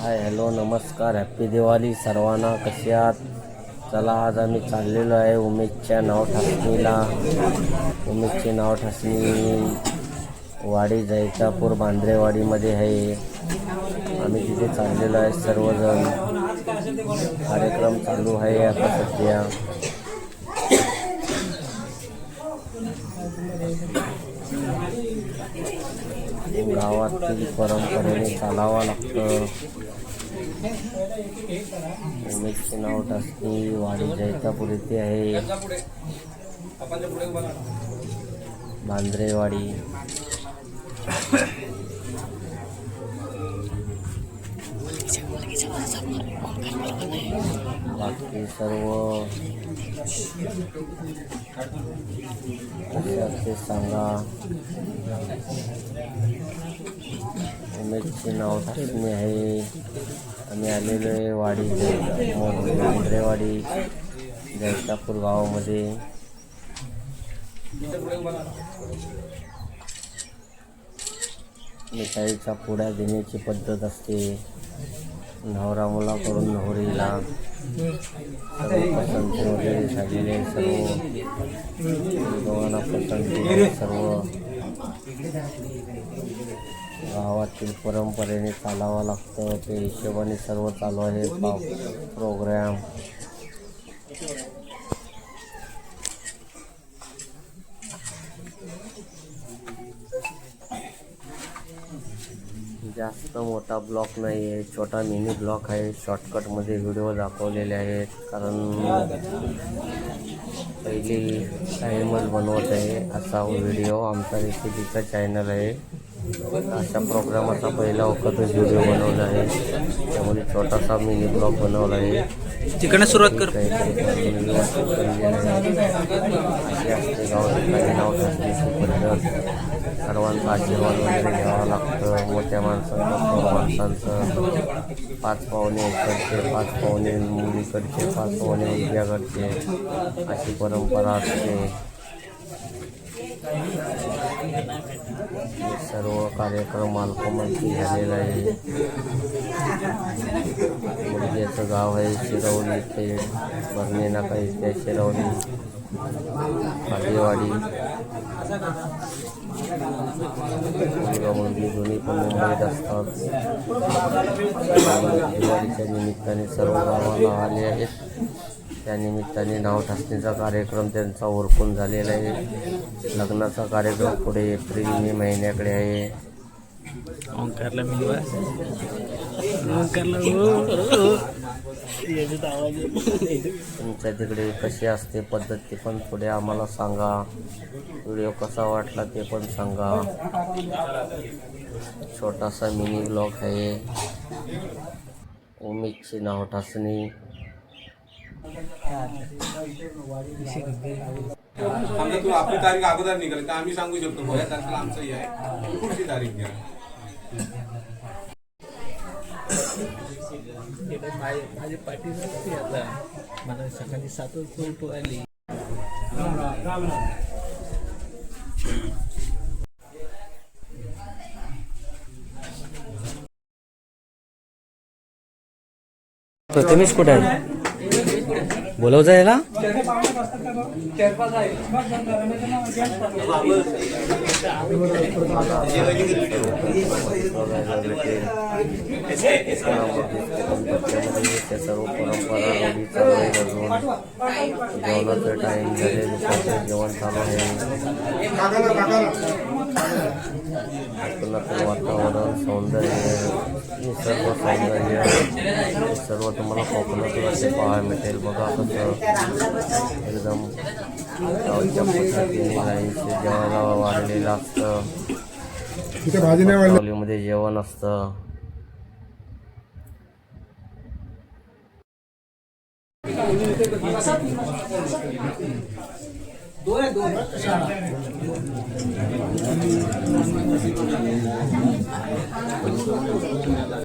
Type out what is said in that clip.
हाय, hello, नमस्कार. Happy Diwali सर्वांना. आहात? चला, आज आम्ही चाललेलो आहे उमेशच्या नाव ठासणीला. उमेशचे नाव ठासणी वाडी, जैतापूर बांद्रेवाडीमध्ये आहे. आम्ही तिथे चाललेलो आहे सर्वजण. कार्यक्रम चालू आहे आता सध्या. गावातील परंपरेने चालावा लागतं. उमेशचे नाव टासणी वाडी जैतापूर येथे आहे. बांद्रेवाडी. बाकी सर्व सांगा. उमेदचे नाव मी आहे. आम्ही आलेलो आहे वाडी मोंढरेवाडी जैतापूर गावामध्ये. मिठाईचा पुड्या देण्याची पद्धत असते. नवरा मुलाकडून नवरीला सर्व पसंती वगैरे झालेले सर्व. दोघांना पसंती सर्व. गावातील परंपरेने चालावं लागतं ते हिशोबाने सर्व चालू आहे प्रोग्राम जास्त मोठा ब्लॉक नाही आहे छोटा मिनी ब्लॉक आहे. शॉर्टकटमध्ये व्हिडिओ दाखवलेले आहेत. कारण पहिली टाईमच बनवत आहे. असा व्हिडिओ आमचा रेसिपीचा चॅनल आहे. अशा प्रोग्रामाचा पहिला वखतच व्हिडिओ बनवला आहे. त्यामुळे छोटासा मिनी ब्लॉग बनवला आहे. तिकडनं सुरुवात कर. सर्वांचा आशीर्वाद वगैरे घ्यावा लागतं. मोठ्या माणसांचं थोर माणसांचं. पाच पाहुणे इकडचे पाच पाहुणे मुलीकडचे पाच पाहुणे मुलग्याकडचे. अशी परंपरा असते. सर्व कार्यक्रम मालकामध्ये झालेला आहे. मुलग्याचं गाव आहे शिरवली इथे. भरणे नाका इथे शिरवली. खाजेवाडी मुलगा मुलगी दोन्ही पण मुंबईत असतात. दिवाळीच्या निमित्ताने सर्व गावाला आले आहेत. त्या निमित्ताने नाव ठसणीचा कार्यक्रम त्यांचा उरकून झालेला आहे. लग्नाचा कार्यक्रम पुढे एप्रिल मे महिन्याकडे आहे. ओंकारला. तुमच्या तिकडे कशी असते पद्धत ते पण पुढे आम्हाला सांगा. व्हिडिओ कसा वाटला ते पण सांगा. छोटासा मिनी ब्लॉग आहे. उमेशची नाव टाचणी समजा तू आपली तारीख अगोदर निघाली तर आम्ही सांगू शकतो बुवा, तारखेला आमचं हे आहे. पुढची तारीख घ्या. माझे माझे पाठी आता मला सकाळी सातच फोटो आली प्रथमेश कुठे आहे बोलवता याला? सर्व परंपरा रूढी चालू अजून जेवणाचं टाईम झाले जेवण चालू आहे. कोकणातील वातावरण सौंदर्य निसर्ग सौंदर्य हे सर्व तुम्हाला कोकणातून असे पाहायला मिळेल बघा कसं एकदम गावच्या पद्धतीने लाईनचे जेवायला वाढलेलं असतं तिथे भाजी नाही वाढली सावलीमध्ये जेवण असतं